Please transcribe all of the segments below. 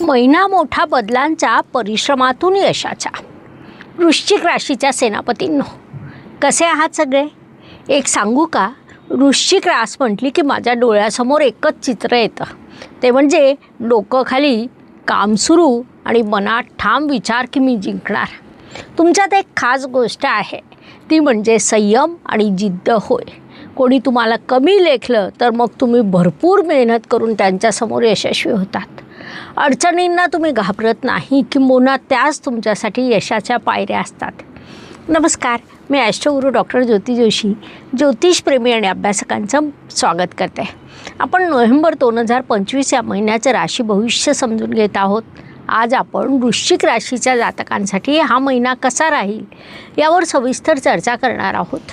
महिना मोठा बदलांचा परिश्रमातून यशाचा वृश्चिक राशीच्या सेनापतींनो कसे आहात सगळे? एक सांगू का? वृश्चिक रास म्हटली की माझ्या डोळ्यासमोर एकच चित्र येतं. ते म्हणजे डोकं खाली काम सुरू आणि मनात ठाम विचार की मी जिंकणार. तुमच्यात एक खास गोष्ट आहे. ती म्हणजे संयम आणि जिद्द होय. कोणी तुम्हाला कमी लेखलं तर मग तुम्ही भरपूर मेहनत करून त्यांच्यासमोर यशस्वी होतात. अडचणींना तुम्ही घाबरत नाही किंबहुना त्याच तुमच्यासाठी यशाच्या पायऱ्या असतात. नमस्कार मी ॲस्ट्रोगुरू डॉक्टर ज्योती जोशी ज्योतिषप्रेमी आणि अभ्यासकांचं स्वागत करते. आपण नोव्हेंबर दोन हजार पंचवीस या महिन्याचं राशी भविष्य समजून घेत आहोत. आज आपण वृश्चिक राशीच्या जातकांसाठी हा महिना कसा राहील यावर सविस्तर चर्चा करणार आहोत.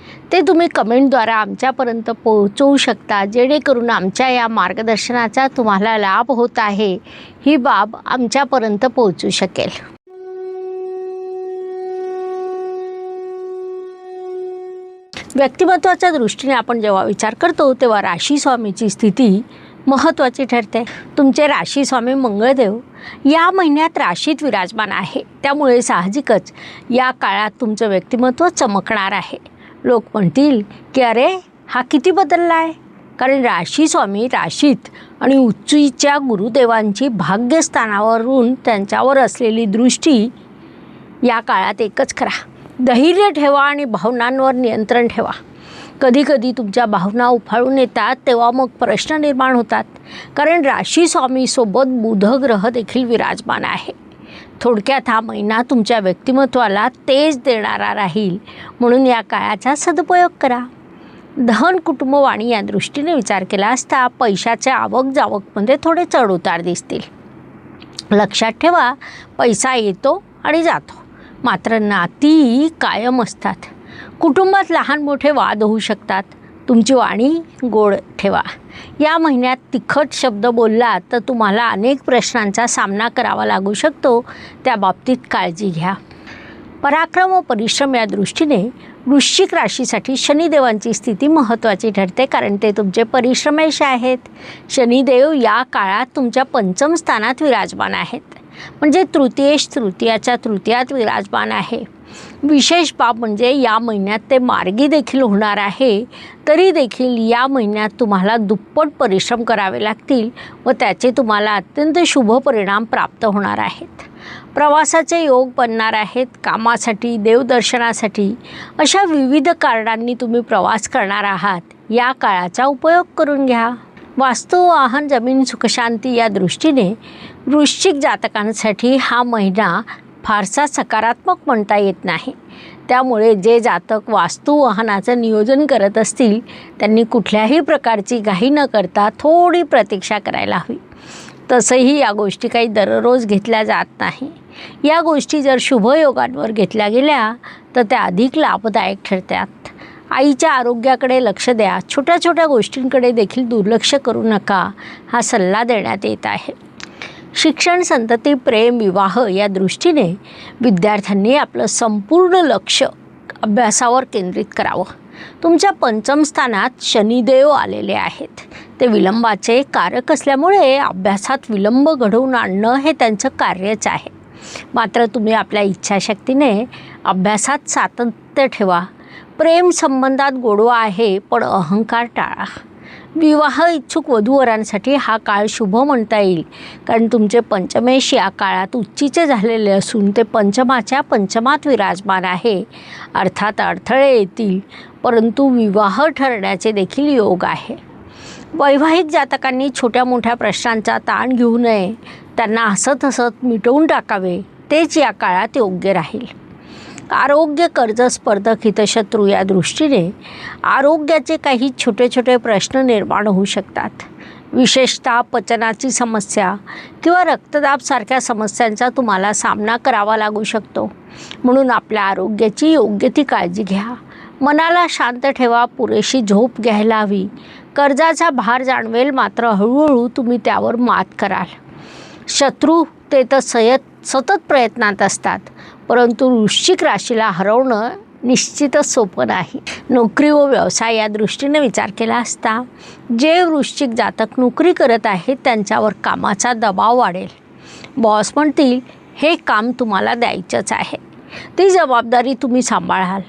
ते तुम्ही कमेंटद्वारा आमच्यापर्यंत पोहोचवू शकता. जेणेकरून आमच्या या मार्गदर्शनाचा तुम्हाला लाभ होत आहे. ही बाब आमच्यापर्यंत पोहोचू शकेल. व्यक्तिमत्वाच्या दृष्टीने आपण जेव्हा विचार करतो तेव्हा राशी स्वामीची स्थिती महत्त्वाची ठरते. तुमचे राशी स्वामी मंगळदेव या महिन्यात राशीत विराजमान आहे. त्यामुळे साहजिकच या काळात तुमचं व्यक्तिमत्व चमकणार आहे. लोक म्हणतील की अरे हा किती बदलला आहे कारण राशी स्वामी राशीत आणि उच्चीच्या गुरुदेवांची भाग्यस्थानावरून त्यांच्यावर असलेली दृष्टी या काळात एकच करा. धैर्य ठेवा आणि भावनांवर नियंत्रण ठेवा. कधीकधी तुमच्या भावना उफाळून येतात तेव्हा मग प्रश्न निर्माण होतात. कारण राशी स्वामीसोबत बुधग्रह देखील विराजमान आहे. थोडक्यात हा महिना तुमच्या व्यक्तिमत्वाला तेज देणारा राहील. म्हणून या काळाचा सदुपयोग करा. धन कुटुंबवाणी या दृष्टीने विचार केला असता पैशाच्या आवक जावकमध्ये थोडे चढउतार दिसतील. लक्षात ठेवा पैसा येतो आणि जातो. मात्र नाती कायम असतात. कुटुंबात लहान मोठे वाद होऊ शकतात. तुमची वाणी गोड ठेवा. या महिन्यात तिखट शब्द बोललात तर तुम्हाला अनेक प्रश्नांचा सामना करावा लागू शकतो. त्या बाबतीत काळजी घ्या. पराक्रम व परिश्रम या दृष्टीने वृश्चिक राशीसाठी शनिदेवांची स्थिती महत्त्वाची ठरते कारण ते तुमचे परिश्रमेश आहेत. शनिदेव या काळात तुमच्या पंचम स्थानात विराजमान आहेत. म्हणजे तृतीयेश तृतीयाच्या तृतीयात विराजमान आहे. विशेष बाब म्हणजे या महिन्यात ते मार्गी देखील होणार आहे तरी देखील या महिन्यात तुम्हाला दुप्पट परिश्रम करावे लागतील व त्याचे तुम्हाला अत्यंत शुभ परिणाम प्राप्त होणार आहेत. प्रवासाचे योग बनणार आहेत कामासाठी देवदर्शनासाठी अशा विविध कारणांनी तुम्ही प्रवास करणार आहात या काळाचा उपयोग करून घ्या. वास्तू वाहन जमीन सुखशांती या दृष्टीने वृश्चिक जातकांसाठी हा महिना फारसा सकारात्मक म्हणता येत नाही. त्यामुळे जे जातक वास्तू वाहनाचं नियोजन करत असतील त्यांनी कुठल्याही प्रकारची घाई न करता थोडी प्रतीक्षा करायला हवी. तसंही या गोष्टी काही दररोज घेतल्या जात नाही. या गोष्टी जर शुभयोगांवर घेतल्या गेल्या तर त्या अधिक लाभदायक ठरतात. आईच्या आरोग्याकडे लक्ष द्या. छोट्या छोट्या गोष्टींकडे देखील दुर्लक्ष करू नका हा सल्ला देण्यात येत आहे. शिक्षण संतती प्रेम विवाह या दृष्टीने विद्यार्थ्यांनी आपलं संपूर्ण लक्ष अभ्यासावर केंद्रित करावं. तुमच्या पंचम स्थानात शनिदेव आलेले आहेत. ते विलंबाचे कारक असल्यामुळे अभ्यासात विलंब घडवून आणणं हे त्यांचं कार्यच आहे. मात्र तुम्ही आपल्या इच्छाशक्तीने अभ्यासात सातत्य ठेवा. प्रेम संबंधात गोडवा आहे पण अहंकार टाळा. विवाह इच्छुक वधूवरांसाठी हा काळ शुभ म्हणता येईल. कारण तुमचे पंचमेश या काळात उच्चीचे झालेले असून ते पंचमाच्या पंचमात विराजमान आहे. अर्थात अडथळे येतील परंतु विवाह ठरण्याचे देखील योग आहे. वैवाहिक जातकांनी छोट्या मोठ्या प्रश्नांचा ताण घेऊ नये. त्यांना हसत हसत मिटवून टाकावे. तेच या काळात योग्य राहील. आरोग्य कर्ज स्पर्धक हितशत्रू या दृष्टीने आरोग्याचे काही छोटे छोटे प्रश्न निर्माण होऊ शकतात. विशेषतः पचनाची समस्या किंवा रक्तदाबसारख्या समस्यांचा तुम्हाला सामना करावा लागू शकतो. म्हणून आपल्या आरोग्याची योग्य ती काळजी घ्या. मनाला शांत ठेवा पुरेशी झोप घ्यायला हवी. कर्जाचा भार जाणवेल मात्र हळूहळू तुम्ही त्यावर मात कराल. शत्रू ते तर सयत सतत प्रयत्नात असतात. परंतु वृश्चिक राशीला हरवणं निश्चितच सोपं नाही. नोकरी व व्यवसाय या दृष्टीने विचार केला असता जे वृश्चिक जातक नोकरी करत आहेत त्यांच्यावर कामाचा दबाव वाढेल. बॉस म्हणतील हे काम तुम्हाला द्यायचंच आहे. ती जबाबदारी तुम्ही सांभाळाल.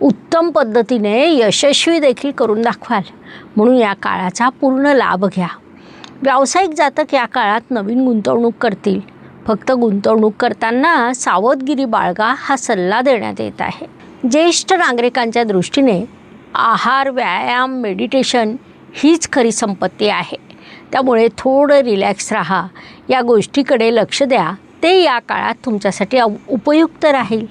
उत्तम पद्धतीने यशस्वी देखील करून दाखवाल. म्हणून या काळाचा पूर्ण लाभ घ्या. व्यावसायिक जातक या काळात नवीन गुंतवणूक करतील. फक्त गुंतवणूक करताना सावधगिरी बाळगा हा सल्ला देण्यात येत आहे. ज्येष्ठ नागरिकांच्या दृष्टीने आहार व्यायाम मेडिटेशन हीच खरी संपत्ती आहे. त्यामुळे थोडं रिलॅक्स राहा. या गोष्टीकडे लक्ष द्या. ते या काळात तुमच्यासाठी अव- उपयुक्त राहील.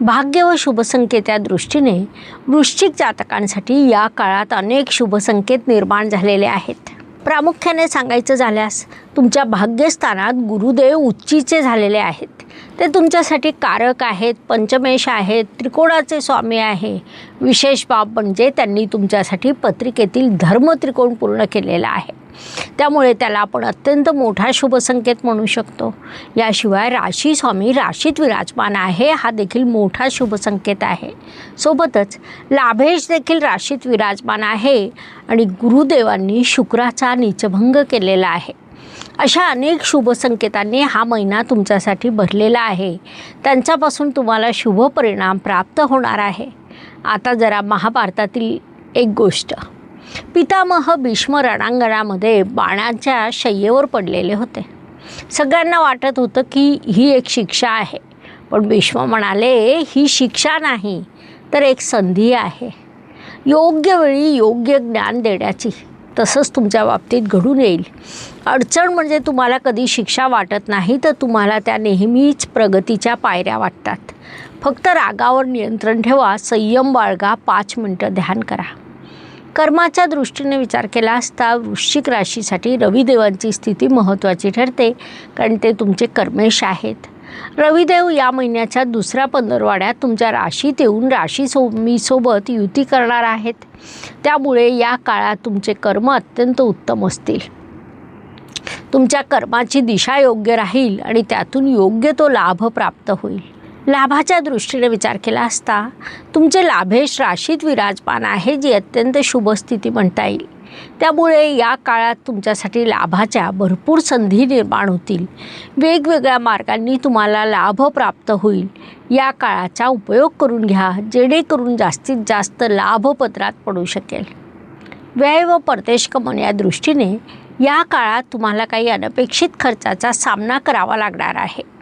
भाग्य व शुभसंकेत या दृष्टीने वृश्चिक जातकांसाठी या काळात अनेक शुभसंकेत निर्माण झालेले आहेत. प्रामुख्याने सांगायचं झाल्यास तुमच्या भाग्यस्थानात गुरुदेव उच्चीचे झालेले आहेत. ते तुमच्यासाठी कारक आहेत पंचमेश आहेत त्रिकोणाचे स्वामी आहे. विशेष बाब म्हणजे त्यांनी तुमच्यासाठी पत्रिकेतील धर्म त्रिकोण पूर्ण केलेला आहे. त्यामुळे त्याला आपण अत्यंत मोठा शुभसंकेत म्हणू शकतो. याशिवाय राशी स्वामी राशीत विराजमान आहे हा देखील मोठा शुभसंकेत आहे. सोबतच लाभेश देखील राशीत विराजमान आहे आणि गुरुदेवांनी शुक्राचा नीचभंग केलेला आहे. अशा अनेक शुभसंकेतांनी हा महिना तुमच्यासाठी भरलेला आहे. त्यांच्यापासून तुम्हाला शुभ परिणाम प्राप्त होणार आहे. आता जरा महाभारतातील एक गोष्ट. पितामह भीष्म रणांगणामध्ये बाणाच्या शय्येवर पडलेले होते. सगळ्यांना वाटत होतं की ही एक शिक्षा आहे. पण भीष्म म्हणाले ही शिक्षा नाही तर एक संधी आहे. योग्य वेळी योग्य ज्ञान देण्याची. तसंच तुमच्या बाबतीत घडून येईल. अडचण म्हणजे तुम्हाला कधी शिक्षा वाटत नाही तर तुम्हाला त्या नेहमीच प्रगतीच्या पायऱ्या वाटतात. फक्त रागावर नियंत्रण ठेवा. संयम बाळगा. पाच मिनटं ध्यान करा. कर्माच्या दृष्टीने विचार केला असता वृश्चिक राशीसाठी रविदेवांची स्थिती महत्त्वाची ठरते कारण ते तुमचे कर्मेश आहेत. रविदेव या महिन्याच्या दुसऱ्या पंधरवाड्यात तुमच्या राशीत येऊन राशी सो सोबत युती करणार आहेत. त्यामुळे या काळात तुमचे कर्म अत्यंत उत्तम असतील. तुमच्या कर्माची दिशा योग्य राहील आणि त्यातून योग्य तो लाभ प्राप्त होईल. लाभाच्या दृष्टीने विचार केला असता तुमचे लाभेश राशीत विराजमान आहे जी अत्यंत शुभ स्थिती म्हणता येईल. त्यामुळे या काळात तुमच्यासाठी लाभाच्या भरपूर संधी निर्माण होतील. वेगवेगळ्या मार्गांनी तुम्हाला लाभ प्राप्त होईल. या काळाचा उपयोग करून घ्या जेणेकरून जास्तीत जास्त लाभपत्रात पडू शकेल. व्यय व परदेश गमन या दृष्टीने या काळात तुम्हाला काही अनपेक्षित खर्चाचा सामना करावा लागणार आहे.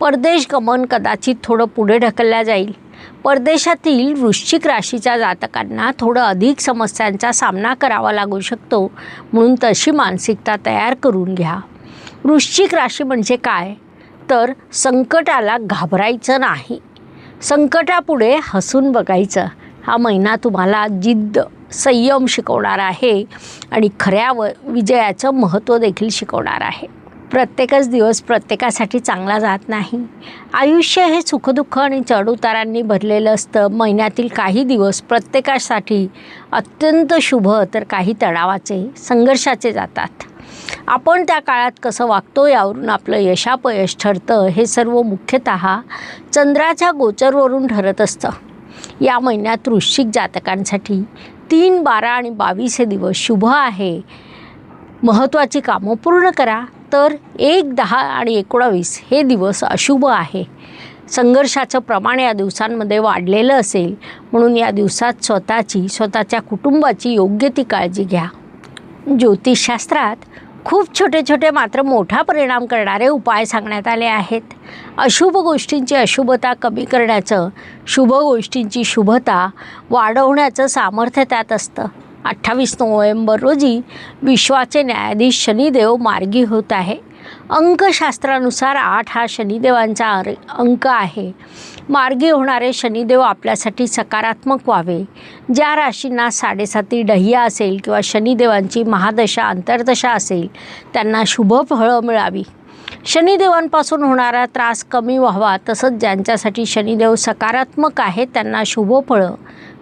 परदेश गमन कदाचित थोडं पुढे ढकलल्या जाईल. परदेशातील वृश्चिक राशीच्या जातकांना थोडं अधिक समस्यांचा सामना करावा लागू शकतो म्हणून तशी मानसिकता तयार करून घ्या. वृश्चिक राशी म्हणजे काय? तर संकटाला घाबरायचं नाही. संकटापुढे हसून बघायचं. हा महिना तुम्हाला जिद्द संयम शिकवणार आहे आणि खऱ्या व विजयाचं महत्त्व देखील शिकवणार आहे. प्रत्येकच दिवस प्रत्येकासाठी चांगला जात नाही. आयुष्य हे सुखदुःख आणि चढउतारांनी भरलेलं असतं. महिन्यातील काही दिवस प्रत्येकासाठी अत्यंत शुभ तर काही तणावाचे संघर्षाचे जातात. आपण त्या काळात कसं वागतो यावरून आपलं यशापयश ठरतं हे सर्व मुख्यतः चंद्राच्या गोचरवरून ठरत असतं. या महिन्यात वृश्चिक जातकांसाठी तीन बारा आणि बावीस हे दिवस शुभ आहे. महत्त्वाची कामं पूर्ण करा. तर एक दहा आणि एकोणावीस हे दिवस अशुभ आहे. संघर्षाचं प्रमाण या दिवसांमध्ये वाढलेलं असेल म्हणून या दिवसात स्वतःची स्वतःच्या कुटुंबाची योग्य ती काळजी घ्या. ज्योतिषशास्त्रात खूप छोटे छोटे मात्र मोठा परिणाम करणारे उपाय सांगण्यात आले आहेत. अशुभ गोष्टींची अशुभता कमी करण्याचं शुभ गोष्टींची शुभता वाढवण्याचं सामर्थ्य त्यात असतं. अठ्ठावीस नोव्हेंबर रोजी विश्वाचे न्यायाधीश शनिदेव मार्गी होत आहे. अंकशास्त्रानुसार आठ हा शनिदेवांचा अंक आहे. मार्गी होणारे शनिदेव आपल्यासाठी सकारात्मक व्हावे. ज्या राशींना साडेसाती डह्या असेल किंवा शनिदेवांची महादशा अंतर्दशा असेल त्यांना शुभ फळं मिळावी. शनिदेवांपासून होणारा त्रास कमी व्हावा तसंच ज्यांच्यासाठी शनिदेव सकारात्मक आहे त्यांना शुभ फळं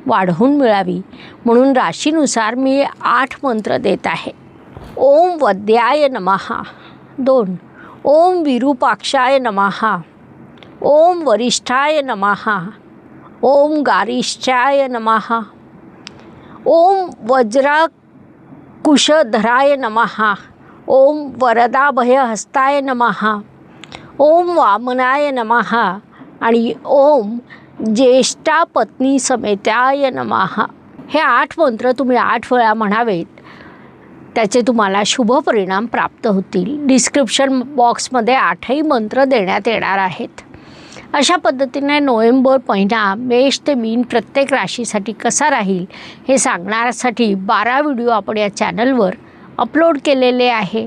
वाढवून मिळावी म्हणून राशीनुसार मी आठ मंत्र देत आहे. ओम वद्याय नमहा दोन ओम विरूपाक्षाय नमहा ओम वरिष्ठाय नमहा ओम गारिष्ठाय नमहा ओम वज्रकुशधराय नमहा ओम वरदाभयहस्ताय नमहा ओम वामनाय नमहा आणि ओम ज्येष्ठा पत्नी समेत्याय नमहा हे आठ मंत्र तुम्ही आठ वेळा म्हणावेत. त्याचे तुम्हाला शुभ परिणाम प्राप्त होतील. डिस्क्रिप्शन बॉक्समध्ये आठही मंत्र देण्यात येणार आहेत. अशा पद्धतीने नोव्हेंबर महिना मेष ते मीन प्रत्येक राशीसाठी कसा राहील हे सांगण्यासाठी बारा व्हिडिओ आपण या चॅनलवर अपलोड केलेले आहे.